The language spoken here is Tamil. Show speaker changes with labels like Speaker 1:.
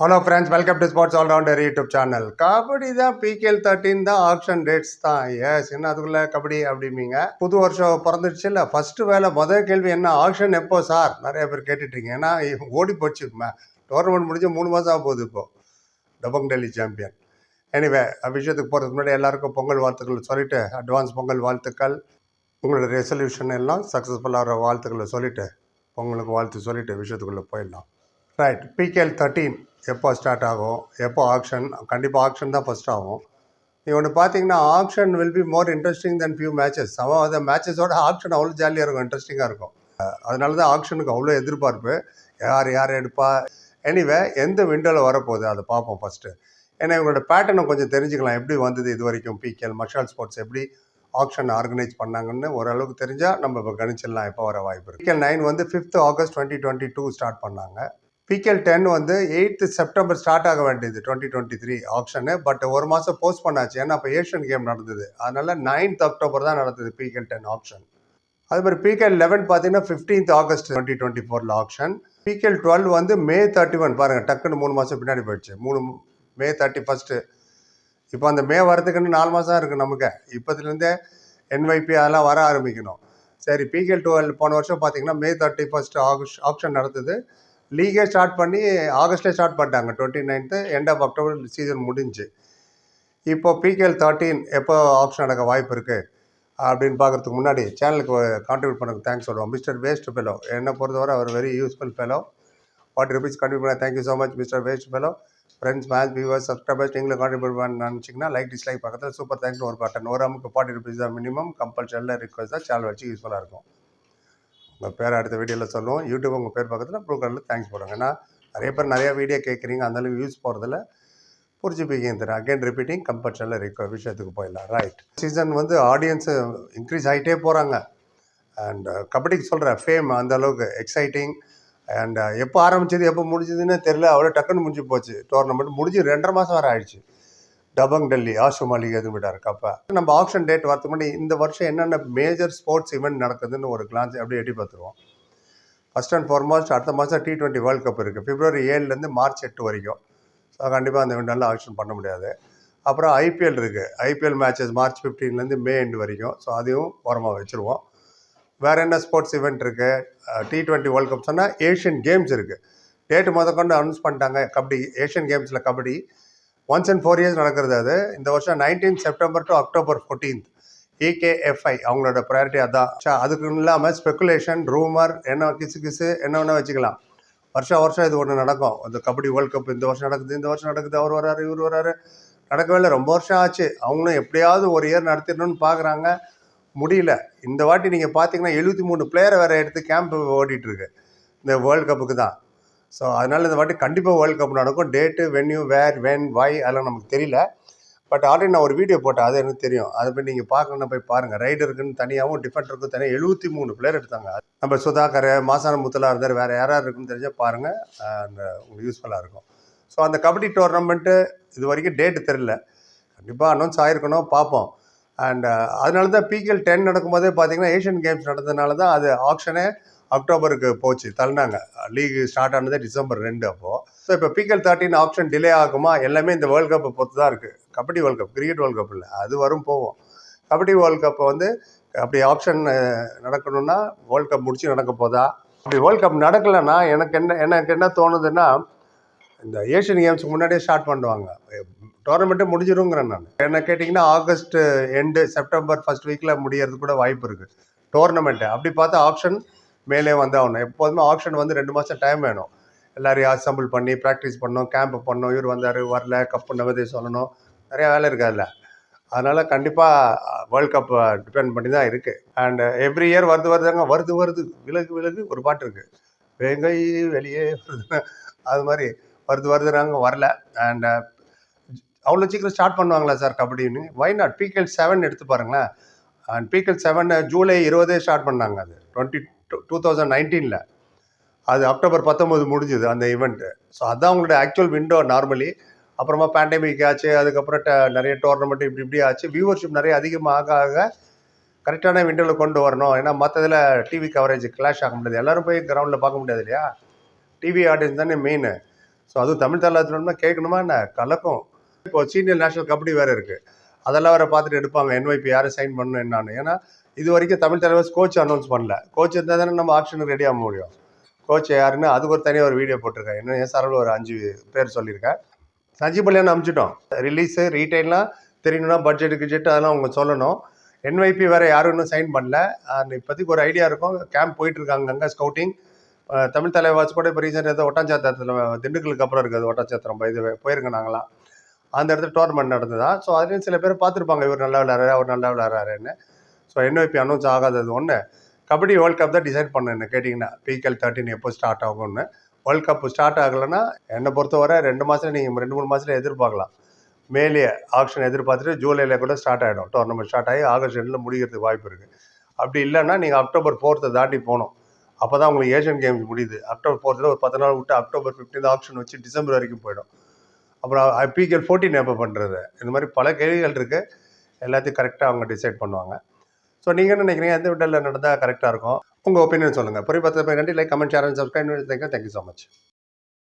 Speaker 1: Hello friends welcome to sports allrounder YouTube channel kabaddi தான் பிகேஎல் தேர்ட்டின் தான் ஆப்ஷன் டேட்ஸ் தான். எஸ் என்ன அதுக்குள்ளே கபடி அப்படிம்பீங்க புது வருஷம் பிறந்துடுச்சு இல்லை? ஃபஸ்ட்டு வேலை முதல் கேள்வி என்ன? ஆப்ஷன் எப்போ சார்? நிறைய பேர் கேட்டுட்ருங்க ஏன்னா ஓடி போச்சுக்குமே டோர்னமெண்ட் முடிஞ்சு மூணு மாதம் ஆக போகுது இப்போது டபங் டெல்லி சாம்பியன் எனிவே விஷயத்துக்கு போகிறதுக்கு முன்னாடி எல்லாருக்கும் பொங்கல் வாழ்த்துக்கள் சொல்லிட்டு அட்வான்ஸ் பொங்கல் வாழ்த்துக்கள். உங்களோட ரெசல்யூஷன் எல்லாம் சக்ஸஸ்ஃபுல்லாகிற வாழ்த்துக்களை சொல்லிட்டு பொங்கலுக்கு வாழ்த்து சொல்லிவிட்டு விஷயத்துக்குள்ளே போயிடலாம். ரைட் பிகேஎல் தேர்ட்டீன் எப்போ ஸ்டார்ட் ஆகும் எப்போ ஆக்ஷன் கண்டிப்பாக ஆக்ஷன் தான் ஃபஸ்ட் ஆகும். நீ ஒன்று பார்த்தீங்கன்னா auction will be more interesting then few matches சம அந்த மேட்சஸோட ஆக்ஷன் அவ்வளோ ஜாலியாக இருக்கும் இன்ட்ரெஸ்டிங்காக இருக்கும். அதனால தான் ஆக்ஷனுக்கு அவ்வளோ எதிர்பார்ப்பு. யார் யார் எடுப்பா? எனிவே எந்த விண்டோவில் வரப்போகுது அதை பார்ப்போம் ஃபஸ்ட்டு ஏன்னா இவங்களோட பேட்டர்னை கொஞ்சம் தெரிஞ்சுக்கலாம். எப்படி வந்தது இது வரைக்கும்? பிகேஎல் மஷால் ஸ்போர்ட்ஸ் எப்படி ஆக்ஷன் ஆர்கனைஸ் பண்ணாங்கன்னு ஓரளவுக்கு தெரிஞ்சால் நம்ம இப்போ கணிச்சிடலாம் எப்போ வர வாய்ப்பு இருக்குது பிகேஎல் நைன் வந்து fifth August twenty twenty two start பண்ணாங்க. பிகேஎல் டென் வந்து எயித்து செப்டம்பர் ஸ்டார்ட் ஆக வேண்டியது twenty twenty three auction but ஒரு மாதம் போஸ்ட் பண்ணாச்சு ஏன்னா அப்போ ஏஷியன் கேம் நடந்தது. அதனால நைன்த் அக்டோபர் தான் நடந்தது பிகேஎல் டென் ஆப்ஷன் அது மாதிரி பிகேஎல் லெவன் பார்த்தீங்கன்னா ஃபிஃப்டீன்த் ஆகஸ்ட் டுவெண்ட்டி டுவெண்ட்டி ஃபோரில் ஆப்ஷன் பிகேஎல் டுவெல் வந்து மே தேர்ட்டி ஒன் பாருங்கள் டக்குன்னு மூணு மாதம் பின்னாடி போயிடுச்சு. மூணு மே தேர்ட்டி ஃபஸ்ட்டு இப்போ அந்த மே வரதுக்குன்னு நாலு மாதம் இருக்குது நமக்கு. இப்போதுலேருந்தே என்வைபி அதெல்லாம் வர ஆரம்பிக்கணும். சரி பிகேஎல் டுவெல் போன வருஷம் பார்த்தீங்கன்னா May thirty first August auction நடந்தது. லீகே ஸ்டார்ட் பண்ணி ஆகஸ்ட்லேயே ஸ்டார்ட் பண்ணிட்டாங்க. Twenty ninth end of October season முடிஞ்சு. இப்போ பிகேஎல் தேர்ட்டீன் எப்போ ஆப்ஷன் நடக்க வாய்ப்பு இருக்குது அப்படின்னு பார்க்குறதுக்கு முன்னாடி சேனலுக்கு கான்ட்ரிபியூட் பண்ணுங்க தேங்க்ஸ் சொல்லுவோம். மிஸ்டர் வேஸ்ட் ஃபெலோ என்னை பொறுத்தவரை அவர் very useful fellow forty rupees contribute பண்ண thank you so much mister waste fellow friends match viewers subscribers நீங்களும் கான்ட்ரிபியூட் பண்ண நினச்சிங்கன்னா லைக் டிஸ்லைக் பக்கத்தில் சூப்பர் தேங்க்ஸ் ஒரு பட்டன் ஒரு அமுக்கு ஃபார்ட்டி ருபீஸ் தான் மினிமம் கம்பல்சரியில் ரிக்வஸ்ட் தான் சேனல் வச்சு யூஸ்ஃபுல்லாக இருக்கும். உங்கள் பேரை அடுத்த வீடியோவில் சொல்லுவோம். யூடியூப் உங்கள் பேர் பக்கத்தில் ப்ளூ கலரில் தேங்க்ஸ் போடுங்க. ஏன்னா நிறைய பேர் நிறையா வீடியோ கேட்குறீங்க அந்தளவுக்கு யூஸ் போகிறதில்ல புரிஞ்சுப்பீங்க தரேன் அகைன் ரிப்பீட்டிங் கம்பல்ஷனில் இருக்க விஷயத்துக்கு போயிடலாம். ரைட் சீசன் வந்து ஆடியன்ஸு இன்க்ரீஸ் ஆகிட்டே போகிறாங்க அண்ட் கபடிக்கு சொல்கிற ஃபேம் அந்த அளவுக்கு எக்ஸைட்டிங் அண்ட் uh, எப்போ ஆரம்பிச்சது எப்போ முடிஞ்சதுன்னு தெரில அவ்வளோ டக்குன்னு முடிஞ்சு போச்சு. டோர்னமெண்ட் முடிஞ்சு ரெண்டரை மாதம் வர ஆயிடுச்சு. டபங் டெல்லி ஆஷு மாளிகை எதுவும் விட்டார் அப்போ நம்ம ஆப்ஷன் டேட் வரதுக்கு முன்னாடி இந்த வருஷம் என்னென்ன மேஜர் ஸ்போர்ட்ஸ் ஈவெண்ட் நடக்குதுன்னு ஒரு கிளான்ஸ் அப்படியே எட்டி பார்த்துருவோம். ஃபர்ஸ்ட் அண்ட் ஃபார்மோஸ்ட் அடுத்த மாதம் டி டுவெண்ட்டி வேர்ல்டு கப் இருக்குது பிப்ரவரி ஏழுலேருந்து மார்ச் எட்டு வரைக்கும். ஸோ கண்டிப்பாக அந்த விண்டெல்லாம் ஆக்ஷன் பண்ண முடியாது. அப்புறம் ஐபிஎல் இருக்குது ஐபிஎல் மேட்சஸ் மார்ச் ஃபிஃப்டீன்லேருந்து மே எண்டு வரைக்கும். ஸோ அதையும் ஓரமாக வச்சுருவோம். வேறு என்ன ஸ்போர்ட்ஸ் ஈவெண்ட் இருக்குது டி டுவெண்ட்டி வேர்ல்ட் கப் சொன்னால் ஏஷியன் கேம்ஸ் இருக்குது டேட்டு முத கொண்டு அனௌன்ஸ் பண்ணிட்டாங்க. Kabaddi Asian கேம்ஸில் kabaddi. Once and four years நடக்கிறது அது. இந்த வருஷம் nineteen September to October fourteenth AKFI அவங்களோட ப்ரையாரிட்டி அதான். அதுக்கு இல்லாமல் ஸ்பெகுலேஷன் ரூமர் என்ன கிசு கிசு என்ன வேணால் வச்சுக்கலாம். வருஷம் வருஷம் இது ஒன்று நடக்கும். அந்த கபடி வேர்ல்ட் கப் இந்த வருஷம் நடக்குது இந்த வருஷம் நடக்குது அவர் வராரு இவர் வராரு நடக்கவே இல்லை. ரொம்ப வருஷம் ஆச்சு. அவங்களும் எப்படியாவது ஒரு இயர் நடத்திடணும்னு பார்க்குறாங்க முடியல. இந்த வாட்டி நீங்கள் பார்த்தீங்கன்னா எழுபத்தி மூணு பிளேயரை வேறு எடுத்து கேம்ப் ஓடிட்டுருக்கு இந்த வேர்ல்ட் கப்புக்கு தான். ஸோ அதனால் இந்த வாட்டி கண்டிப்பாக வேர்ல்ட் கப் நடக்கும். Date venue where when why அதெல்லாம் நமக்கு தெரியல. பட் ஆல்ரெடி நான் ஒரு வீடியோ போட்டேன். அது எனக்கு தெரியும். அதை போய் நீங்கள் பார்க்கணும் போய் பாருங்கள் ரைடருக்குன்னு தனியாகவும் டிஃபெண்டருக்கும் தனியாக எழுபத்தி மூணு பிளேயர் எடுத்தாங்க. நம்ம சுதாகர் மாசான முத்தலா இருந்தார். வேறு யாராவது இருக்குன்னு தெரிஞ்சால் பாருங்கள் அந்த உங்களுக்கு யூஸ்ஃபுல்லாக இருக்கும். ஸோ அந்த கபடி டோர்னமெண்ட்டு இது வரைக்கும் டேட்டு தெரில கண்டிப்பாக அனௌன்ஸ் ஆகிருக்கணும் பார்ப்போம். அண்ட் அதனால தான் பிகேஎல் டென் நடக்கும்போதே பார்த்தீங்கன்னா ஏஷியன் கேம்ஸ் நடந்ததுனால தான் அது ஆப்ஷனே அக்டோபருக்கு போச்சு தள்ளினாங்க. லீக் ஸ்டார்ட் ஆனதே டிசம்பர் ரெண்டு அப்போது ஸோ இப்போ பிகல் தேர்ட்டின் ஆப்ஷன் டிலே ஆகுமா? எல்லாமே இந்த வேர்ல்ட் கப்பை பொறுத்து தான் இருக்குது kabaddi world cup cricket world cup இல்லை. அது வரும் போவோம். கபடி வேர்ல்ட் கப்பை வந்து அப்படி ஆப்ஷன் நடக்கணும்னா வேர்ல்ட் கப் முடிச்சு நடக்க போதா? அப்படி வேர்ல்ட் கப் நடக்கலைன்னா எனக்கு என்ன எனக்கு என்ன தோணுதுன்னா இந்த ஏஷியன் கேம்ஸ்க்கு முன்னாடியே ஸ்டார்ட் பண்ணுவாங்க. டோர்னமெண்ட்டே முடிஞ்சிருங்கிறேன் நான். என்ன கேட்டிங்கன்னா ஆகஸ்ட் எண்டு செப்டம்பர் ஃபர்ஸ்ட் வீக்கில் முடியறது கூட வாய்ப்பு இருக்குது டோர்னமெண்ட்டு அப்படி பார்த்தா ஆப்ஷன் மேலே வந்து ஆகணும். எப்போதுமே ஆப்ஷன் வந்து ரெண்டு மாதம் டைம் வேணும். எல்லாரையும் அசம்பிள் பண்ணி ப்ராக்டிஸ் பண்ணோம் கேம்ப் பண்ணோம் இவர் வந்தார் வரல கப்பு நவதே சொல்லணும். நிறையா வேலை இருக்குது அதில். அதனால் கண்டிப்பாக வேர்ல்ட் கப் டிபெண்ட் பண்ணி தான் இருக்குது அண்ட் எவ்ரி இயர் வருது வருதாங்க வருது வருது. விலகு விலகு ஒரு பாட்டு இருக்குது வேங்கை வெளியே வருது அது மாதிரி வருது வருதுறாங்க வரல. அண்ட் அவ்வளோ சீக்கிரம் ஸ்டார்ட் பண்ணுவாங்களா சார் கபடின்னு? வை நாட் பிகேஎல் செவன் எடுத்து பாருங்களேன். அண்ட் பிகேஎல் செவன் ஜூலை இருபதே ஸ்டார்ட் பண்ணாங்க அது. டுவெண்ட்டி டூ தௌசண்ட் நைன்டீனில் அது அக்டோபர் பத்தொம்போது முடிஞ்சுது அந்த ஈவெண்ட்டு ஸோ அதான் அவங்களோட ஆக்சுவல் விண்டோ நார்மலி அப்புறமா பேண்டமிக் ஆச்சு அதுக்கப்புறம் ட- நிறைய டோர்னமெண்ட் இப்படி இப்படி ஆச்சு. வியூவர்ஷிப் நிறைய அதிகமாக ஆக கரெக்டான விண்டோவில் கொண்டு வரணும். ஏன்னா மற்றதில் டிவி கவரேஜ் கிளாஷ் ஆக முடியாது. எல்லோரும் போய் கிரவுண்டில் பார்க்க முடியாது இல்லையா? டிவி ஆடியன்ஸ் தானே மெயின் ஸோ அதுவும் தமிழ் தலாத்தினா கேட்கணுமா என்ன? கலக்கும். இப்போ சீனியர் நேஷனல் கபடி வேறு இருக்குது அதெல்லாம் வேறு பார்த்துட்டு எடுப்பாங்க. என்ஒய்பி யாரும் சைன் பண்ணணும் என்னான்னு. ஏன்னா இது வரைக்கும் தமிழ் தலைவர்ஸ் கோச் அனௌன்ஸ் பண்ணல. கோச் இருந்தால் தானே நம்ம ஆப்ஷனுக்கு ரெடி ஆக முடியும். கோச் யாருன்னு அதுக்கு ஒரு தனியாக ஒரு வீடியோ போட்டிருக்கேன் இன்னும் என் சார்பில் ஒரு அஞ்சு பேர் சொல்லியிருக்கேன் சஞ்சீவ் பள்ளியான் அனுப்பிச்சிட்டோம் ரிலீஸு ரீட்டைல்லாம் தெரியணும்னா பட்ஜெட் கிட்ஜெட் அதெல்லாம் அவங்க சொல்லணும். என்வைபி வேறு யாரும் இன்னும் சைன் பண்ணல. அண்ட் இப்போதைக்கு ஒரு ஐடியா இருக்கும். கேம்ப் போயிட்டுருக்காங்க அங்கே ஸ்கவுட்டிங் தமிழ் தலைவாஸ் கூட இப்போ ரீசெண்ட் ஏதோ ஒட்டாஞ்சாத்திரத்தில் திண்டுக்கலுக்கு அப்புறம் இருக்குது ஒட்டாஞ்சாத்திரம். இது போயிருங்க நாங்களாம் அந்த இடத்துல டோர்னமெண்ட் நடந்ததா? ஸோ அதுலேயும் சில பேர் பார்த்துருப்பாங்க. இவர் நல்லா விளையாடுறாரு அவர் நல்லா விளையாடுறாருன்னு. ஸோ என்ஒய்பி அனௌன்ஸ் ஆகாதது ஒன்று கபடி வேர்ல்ட் கப் தான் டிசைட் பண்ணேன் கேட்டிங்கன்னா பிகேஎல் தேர்ட்டின் எப்போ ஸ்டார்ட் ஆகும்னு. வேர்ல்ட் கப் ஸ்டார்ட் ஆகலைன்னா என்னை பொறுத்தவரை ரெண்டு மாதத்தில் நீங்கள் ரெண்டு மூணு மாதத்தில் எதிர்பார்க்கலாம். மேலேயே ஆப்ஷன் எதிர்பார்த்துட்டு ஜூலையில் கூட ஸ்டார்ட் ஆகிடும் டோர்னமெண்ட் ஸ்டார்ட் ஆகி ஆகஸ்ட் ரெண்டில் முடிகிறதுக்கு வாய்ப்பு இருக்குது அப்படி இல்லைன்னா நீங்கள் அக்டோபர் ஃபோர்த்தை தாண்டி போகணும். அப்போ தான் உங்களுக்கு ஏஷியன் கேம்ஸ் முடியுது. அக்டோபர் ஃபோர்த்தில் ஒரு பத்து நாள் விட்டு அக்டோபர் ஃபிஃப்டீன் ஆப்ஷன் வச்சு டிசம்பர் வரைக்கும் போயிடும். அப்புறம் பிகேஎல் ஃபோர்டீன் எப்போ பண்ணுறது இந்த மாதிரி பல கேள்விகள் இருக்குது எல்லாத்தையும் கரெக்டாக அவங்க டிசைட் பண்ணுவாங்க. ஸோ நீங்கள் என்ன நினைக்கிறீங்க? எந்த விடலில் நடந்தால் கரெக்டாக இருக்கும்? உங்கள் ஒப்பீனியன் சொல்லுங்கள் புரிய பார்த்து நன்றி like comment share and subscribe thank you so much